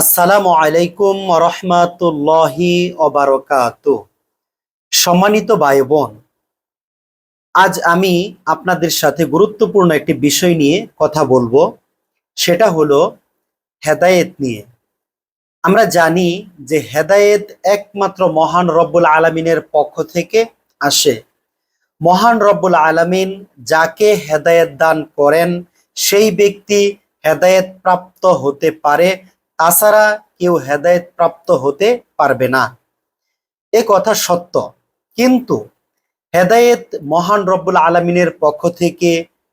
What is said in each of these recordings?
আসসালামু আলাইকুম রহমাতুল্লাহি অবারকাত সম্মানিত ভাই বোন আজ আমি আপনাদের সাথে গুরুত্বপূর্ণ একটি বিষয় নিয়ে কথা বলব। সেটা হলো হেদায়েত নিয়ে। আমরা জানি যে হেদায়েত একমাত্র মহান রব্বুল আলমিনের পক্ষ থেকে আসে। মহান রব্বুল আলামিন যাকে হেদায়েত দান করেন, সেই ব্যক্তি হেদায়েত প্রাপ্ত হতে পারে তাছাড়া কেউ হেদায়েত প্রাপ্ত হতে পারবে না। এ কথা সত্য। কিন্তু হেদায়েত মহান রব্বুল আলমিনের পক্ষ থেকে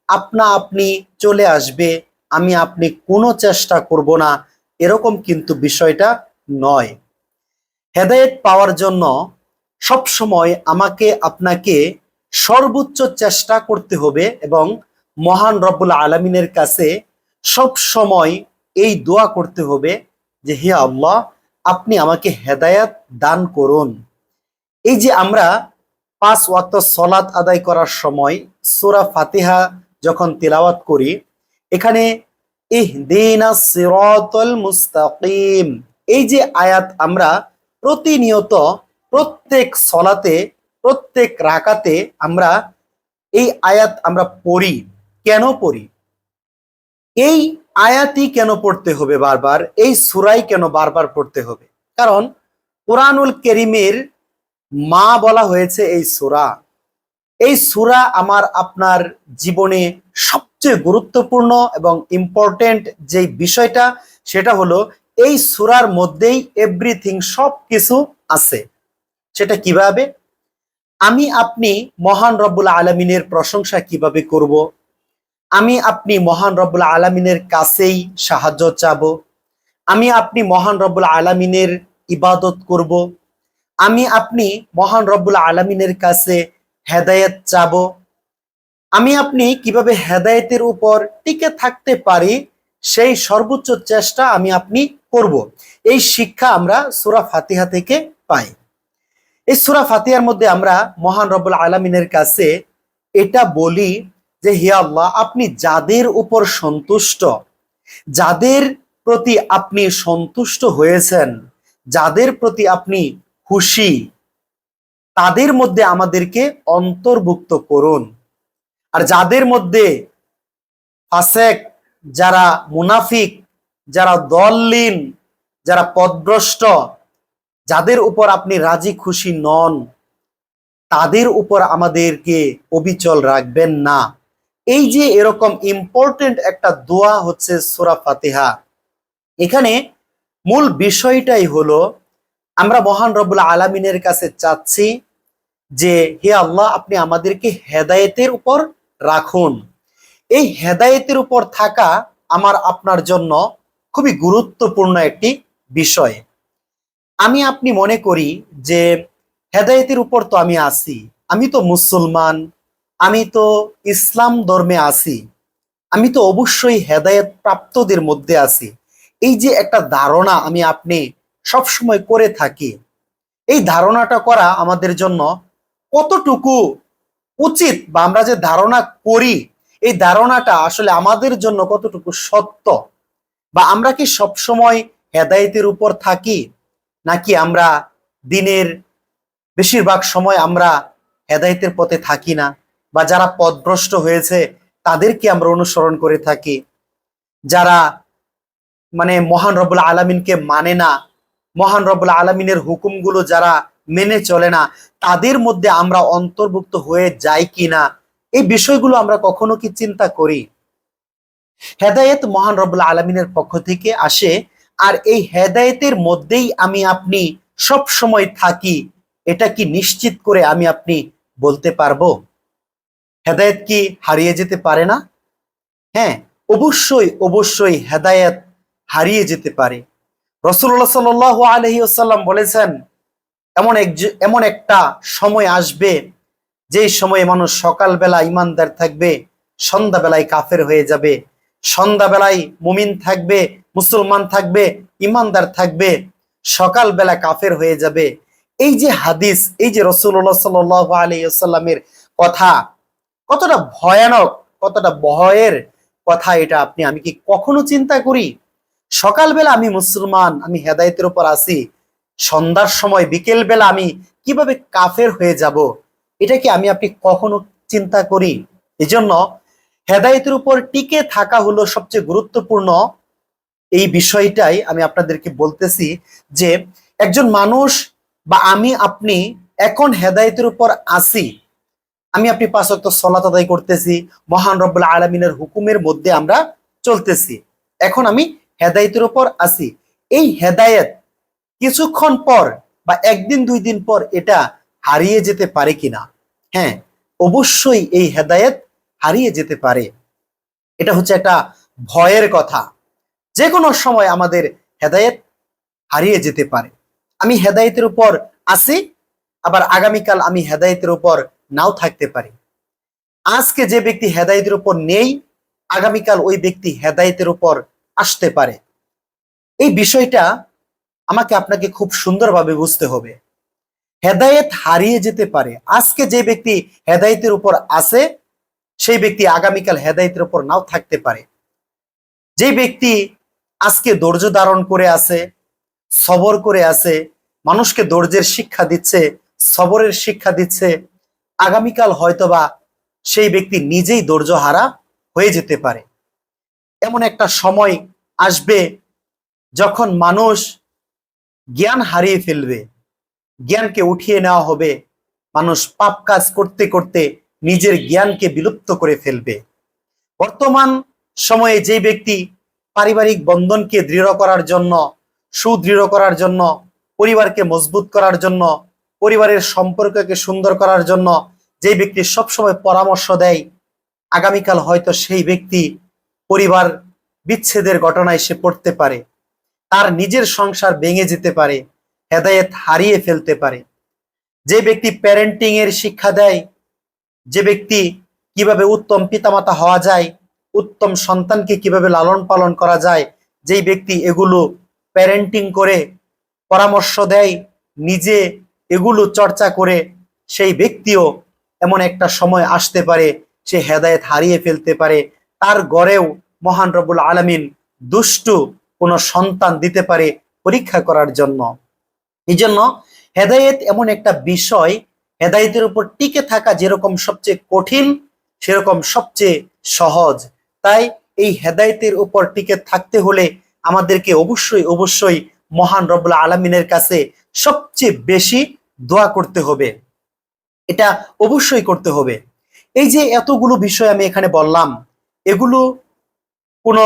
আপনা আপনি চলে আসবে, আমি আপনি কোনো চেষ্টা করব না, এরকম কিন্তু বিষয়টা নয়। হেদায়েত পাওয়ার জন্য সব সময় আমাকে, আপনাকে সর্বোচ্চ চেষ্টা করতে হবে এবং মহান রব্বুল আলমিনের কাছে সব সময় এই দোয়া করতে হবে যে, হে আল্লাহ, আপনি আমাকে হেদায়াত দান করুন। এই যে আমরা পাঁচ ওয়াক্ত সলাৎ আদায় করার সময় সোরা ফাতিহা যখন তেলাওয়াত করি, এখানে মুস্তাকিম এই যে আয়াত আমরা প্রতিনিয়ত প্রত্যেক সলাতে, প্রত্যেক রাকাতে আমরা এই আয়াত আমরা পড়ি। কেন পড়ি? এই আয়াতই কেন পড়তে হবে বারবার? এই সুরাই কেন বারবার পড়তে হবে? কারণ কোরআনুল করিমের মা বলা হয়েছে এই সুরা। এই সুরা আমার আপনার জীবনে সবচেয়ে গুরুত্বপূর্ণ এবং ইম্পর্টেন্ট যে বিষয়টা, সেটা হলো এই সুরার মধ্যেই এভরিথিং সব কিছু আছে। সেটা কীভাবে? আমি, আপনি মহান রব্বুল আলমিনের প্রশংসা কীভাবে করব। আমি আপনি মহান রব্বুল আলমিনের কাছেই সাহায্য চাব। আমি আপনি মহান রব্বুল আলমিনের ইবাদত করব। আমি আপনি মহান রব্বুল আলমিনের কাছে হেদায়েত চাব। আমি আপনি কীভাবে হেদায়েতের উপর টিকে থাকতে পারি, সেই সর্বোচ্চ চেষ্টা আমি আপনি করব। এই শিক্ষা আমরা সুরা ফাতিহা থেকে পাই। এই সুরা ফাতিহার মধ্যে আমরা মহান রব্বুল আলমিনের কাছে এটা বলি যে হে আল্লাহ, আপনি যাদের উপর সন্তুষ্ট, যাদের প্রতি আপনি সন্তুষ্ট হয়েছেন, যাদের প্রতি আপনি খুশি, তাদের মধ্যে আমাদেরকে অন্তর্ভুক্ত করুন। আর যাদের মধ্যে ফাসেক, যারা মুনাফিক, যারা দললীন, যারা পদভ্রষ্ট, যাদের উপর আপনি রাজি খুশি নন, তাদের উপর আমাদেরকে অবিচল রাখবেন না। এই যে এরকম ইম্পর্টেন্ট একটা দোয়া হচ্ছে সোরা ফাতিহা, এখানে মূল বিষয়টাই হলো, আমরা মহান রব্বুল আলমিনের কাছে চাচ্ছি যে, হে আল্লাহ, আপনি আমাদেরকে হেদায়েতের উপর রাখুন। এই হেদায়েতের উপর থাকা আমার, আপনার জন্য খুবই গুরুত্বপূর্ণ একটি বিষয়। আমি, আপনি মনে করি যে, হেদায়েতের উপর তো আমি আছি, আমি তো মুসলমান আমি তো ইসলাম ধর্মে আছি। আমি তো অবশ্যই হেদায়েত প্রাপ্তদের মধ্যে আছি। এই যে একটা ধারণা আমি আপনি সব সময় করে থাকি, এই ধারণাটা করা আমাদের জন্য কতটুকু উচিত বা আমরা যে ধারণা করি, এই ধারণাটা আসলে আমাদের জন্য কতটুকু সত্য? বা আমরা কি সব সময় হেদায়েতের উপর থাকি, নাকি আমরা দিনের বেশিরভাগ সময় আমরা হেদায়েতের পথে থাকি না? বা যারা পথভ্রষ্ট হয়েছে, তাদেরকে আমরা অনুসরণ করে থাকি। যারা মানে মহান রব্বুল আলমিনকে মানে না, মহান রব্বুল আলমিনের হুকুমগুলো যারা মেনে চলে না, তাদের মধ্যে আমরা অন্তর্ভুক্ত হয়ে যাই কি না এই বিষয়গুলো আমরা কখনো কি চিন্তা করি? হেদায়েত মহান রব্বুল আলমিনের পক্ষ থেকে আসে, আর এই হেদায়েতের মধ্যেই আমি আপনি সব সময় থাকি, এটা কি নিশ্চিত করে আমি আপনি বলতে পারব? হেদায়েত কি হারিয়ে যেতে পারে না? হ্যাঁ অবশ্যই অবশ্যই হেদায়েত হারিয়ে যেতে পারে। রসুল্লাহ সাল আলহি আসাল্লাম বলেছেন, এমন এক এমন একটা সময় আসবে যে সময়ে মানুষ সকালবেলা ইমানদার থাকবে, সন্ধ্যাবেলায় কাফের হয়ে যাবে, সন্ধ্যাবেলায় মুমিন থাকবে, মুসলমান থাকবে ইমানদার থাকবে, সকালবেলা কাফের হয়ে যাবে। এই যে হাদিস, এই যে রসুল্লাহ সাল আলিয়াল্লামের কথা কতটা ভয়ানক, কতটা ভয়ের কথা এটা আপনি, আমি কি কখনো চিন্তা করি? সকালবেলা আমি মুসলমান, আমি হেদায়েতের উপর আসি সন্ধ্যার সময় বিকেল বেলা আমি কীভাবে কাফের হয়ে যাব? এটা কি আমি আপনি কখনো চিন্তা করি? এজন্য হেদায়েতের উপর টিকে থাকা হলো সবচেয়ে গুরুত্বপূর্ণ এই বিষয়টাই আমি আপনাদেরকে বলতেছি যে, একজন মানুষ বা আমি, আপনি এখন হেদায়েতের উপর আসি আমি আপনি পাঁচ ওয়াক্ত সলাত আদায় করতেছি, মহান রব্বুল আলমিনের হুকুমের মধ্যে আমরা চলতেছি। এখন আমি হেদায়েতের উপর আসি এই হেদায়েত কিছুক্ষণ পর বা একদিন, দুই দিন পর এটা হারিয়ে যেতে পারে কিনা? হ্যাঁ অবশ্যই এই হেদায়েত হারিয়ে যেতে পারে। এটা হচ্ছে একটা ভয়ের কথা। যে কোনো সময় আমাদের হেদায়েত হারিয়ে যেতে পারে। আমি হেদায়েতের উপর আসি আবার আগামীকাল আমি হেদায়েতের উপর নাও থাকতে পারি। আজকে যে ব্যক্তি হেদায়েতের উপর নেই, আগামীকাল ওই ব্যক্তি হেদায়েতের উপর আসতে পারে। এই বিষয়টা আমাকে আপনাকে খুব সুন্দরভাবে বুঝতে হবে। হেদায়েত হারিয়ে যেতে পারে। আজকে যে ব্যক্তি হেদায়েতের উপর আছে, সেই ব্যক্তি আগামীকাল হেদায়েতের উপর নাও থাকতে পারে। যে ব্যক্তি আজকে ধৈর্য ধারণ করে আছে, সবর করে আছে, মানুষকে ধৈর্যের শিক্ষা দিচ্ছে, সবরের শিক্ষা দিচ্ছে আগামীকাল হয়তোবা সেই ব্যক্তি নিজেই ধৈর্য হারা হয়ে যেতে পারে। এমন একটা সময় আসবে যখন মানুষ জ্ঞান হারিয়ে ফেলবে, জ্ঞানকে উঠিয়ে নেওয়া হবে, মানুষ পাপ কাজ করতে করতে নিজের জ্ঞানকে বিলুপ্ত করে ফেলবে। বর্তমান সময়ে যে ব্যক্তি পারিবারিক বন্ধনকে দৃঢ় করার জন্য, সুদৃঢ় করার জন্য, পরিবারকে মজবুত করার জন্য, পরিবারের সম্পর্ককে সুন্দর করার জন্য যে ব্যক্তি সবসময় পরামর্শ দেয়, আগামীকাল হয়তো সেই ব্যক্তি পরিবার বিচ্ছেদের ঘটনায় সে পড়তে পারে, তার নিজের সংসার ভেঙে যেতে পারে, হেদায়েত হারিয়ে ফেলতে পারে। যে ব্যক্তি প্যারেন্টিং এর শিক্ষা দেয়, যে ব্যক্তি কীভাবে উত্তম পিতামাতা হওয়া যায়, উত্তম সন্তানকে কীভাবে লালন পালন করা যায়, যেই ব্যক্তি এগুলো প্যারেন্টিং করে পরামর্শ দেয়, নিজে এগুলো চর্চা করে, সেই ব্যক্তিও এমন একটা সময় আসতে পারে, সে হেদায়েত হারিয়ে ফেলতে পারে, তার গড়েও মহান রবুল আলমিন দুষ্টু কোনো সন্তান দিতে পারে পরীক্ষা করার জন্য। এই জন্য হেদায়েত এমন একটা বিষয়, হেদায়েতের উপর টিকে থাকা যেরকম সবচেয়ে কঠিন, সেরকম সবচেয়ে সহজ। তাই এই হেদায়েতের উপর টিকে থাকতে হলে আমাদেরকে অবশ্যই অবশ্যই মহান রব্লা আলমিনের কাছে সবচেয়ে বেশি দোয়া করতে হবে। এটা অবশ্যই করতে হবে। এই যে এতগুলো বিষয় আমি এখানে বললাম, এগুলো কোনো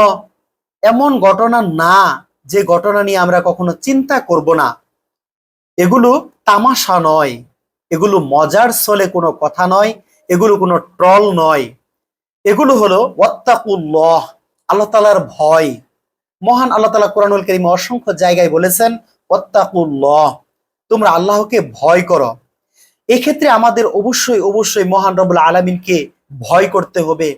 এমন ঘটনা না যে ঘটনা নিয়ে আমরা কখনো চিন্তা করব না। এগুলো তামাশা নয়, এগুলো মজার ছলে কোনো কথা নয়, এগুলো কোনো ট্রল নয়। এগুলো হলো ওয়াত্তাকুল্লাহ, আল্লাহ তালার ভয়। মহান আল্লাহ তালা কোরআনুল করিম অসংখ্য জায়গায় বলেছেন, ওয়াত্তাকুল্লাহ, তোমরা আল্লাহকে ভয় করো। এক্ষেত্রে আমাদের অবশ্যই অবশ্যই মহান রবুল আলমিনকে ভয় করতে হবে।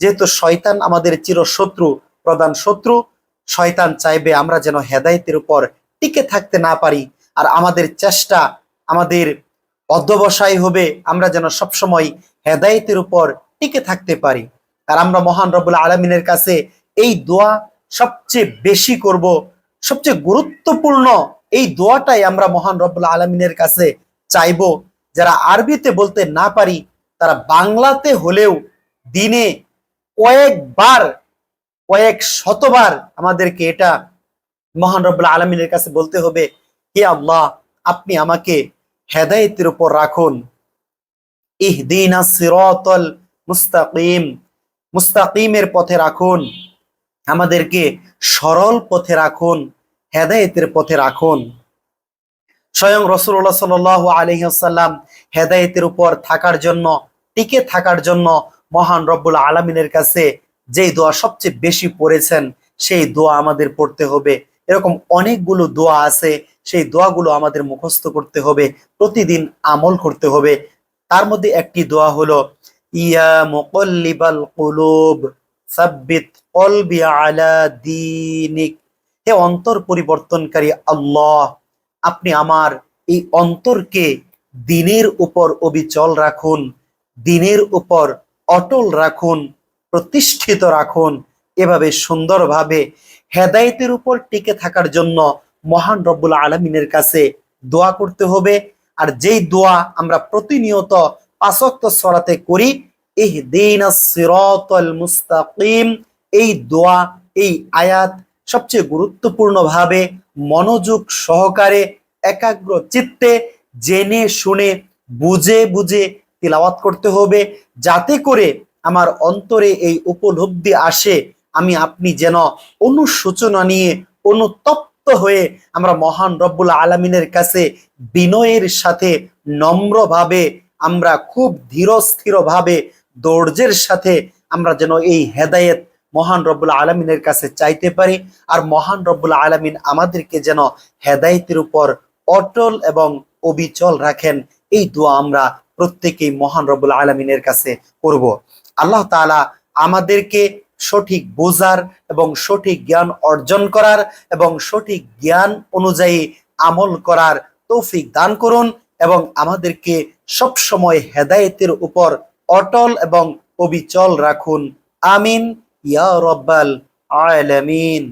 যেহেতু শয়তান আমাদের চিরশত্রু, প্রধান শত্রু, শয়তান চাইবে আমরা যেন হেদায়েতের উপর টিকে থাকতে না পারি। আর আমাদের চেষ্টা, আমাদের অধ্যবসায় হবে আমরা যেন সবসময় হেদায়েতের উপর টিকে থাকতে পারি। আর আমরা মহান রবুল আলমিনের কাছে এই দোয়া সবচেয়ে বেশি করব, সবচেয়ে গুরুত্বপূর্ণ এই দোয়াটাই আমরা মহান রব্বুল আলমিনের কাছে চাইব। যারা আরবিতে বলতে না পারি, তারা বাংলাতে হলেও দিনে কয়েকবার, কয়েক শতবার আমাদেরকে এটা মহান রব্বুল আলমিনের কাছে বলতে হবে, হে আল্লাহ, আপনি আমাকে হেদায়েতের উপর রাখুন। ইহদিনা সিরাতাল মুস্তাকিম, মুস্তাকিমের পথে রাখুন। আমাদেরকে সরল পথে রাখুন, হেদায়েতের পথে রাখুন। স্বয়ং রসুল্লাহ সাল আলহিহাল্লাম হেদায়েতের উপর থাকার জন্য, টিকে থাকার জন্য মহান রব্বুল আলমিনের কাছে যেই দোয়া সবচেয়ে বেশি পড়েছেন, সেই দোয়া আমাদের পড়তে হবে। এরকম অনেকগুলো দোয়া আছে, সেই দোয়াগুলো আমাদের মুখস্থ করতে হবে, প্রতিদিন আমল করতে হবে। তার মধ্যে একটি দোয়া হলো, ইয়া মুকল্লিবাল কুলুব, সাব্বিত কলবি আলা দিনিক। হে অন্তর পরিবর্তনকারী আল্লাহ আপনি আমার এই অন্তরকে দিনের উপর অবিচল রাখুন, দিনের উপর অটল রাখুন, প্রতিষ্ঠিত রাখুন, এভাবে সুন্দরভাবে হেদায়েতের উপর টিকে থাকার জন্য মহান রব্বুল আলমিনের কাছে দোয়া করতে হবে। আর যেই দোয়া আমরা প্রতিনিয়ত পাঁচক্ত সরাতে করি এই দিন মুস্তাকিম, এই দোয়া, এই আয়াত সবচেয়ে গুরুত্বপূর্ণভাবে মনোযোগ সহকারে, একাগ্র চিত্তে জেনে শুনে বুঝে বুঝে তিলাওয়াত করতে হবে। যাতে করে আমার অন্তরে এই উপলব্ধি আসে, আমি আপনি যেন অনুশোচনা নিয়ে অনুতপ্ত হয়ে আমরা মহান রব্বুল আলমিনের কাছে বিনয়ের সাথে নম্রভাবে, আমরা খুব ধীরস্থিরভাবে ধৈর্যের সাথে আমরা যেন এই হেদায়েত মহান রব্বুল আলমিনের কাছে চাইতে পারি আর মহান রব্বুল আলমিন আমাদেরকে যেন হেদায়েতের উপর অটল এবং অবিচল রাখেন, এই দোয়া আমরা প্রত্যেকেই মহান রব্বুল আলমিনের কাছে করব। আল্লাহ তাআলা আমাদেরকে সঠিক বোঝার এবং সঠিক জ্ঞান অর্জন করার এবং সঠিক জ্ঞান অনুযায়ী আমল করার তৌফিক দান করুন এবং আমাদেরকে সব সময় হেদায়েতের উপর অটল এবং অবিচল রাখুন। আমিন। ইয়া রব্বাল আলামিন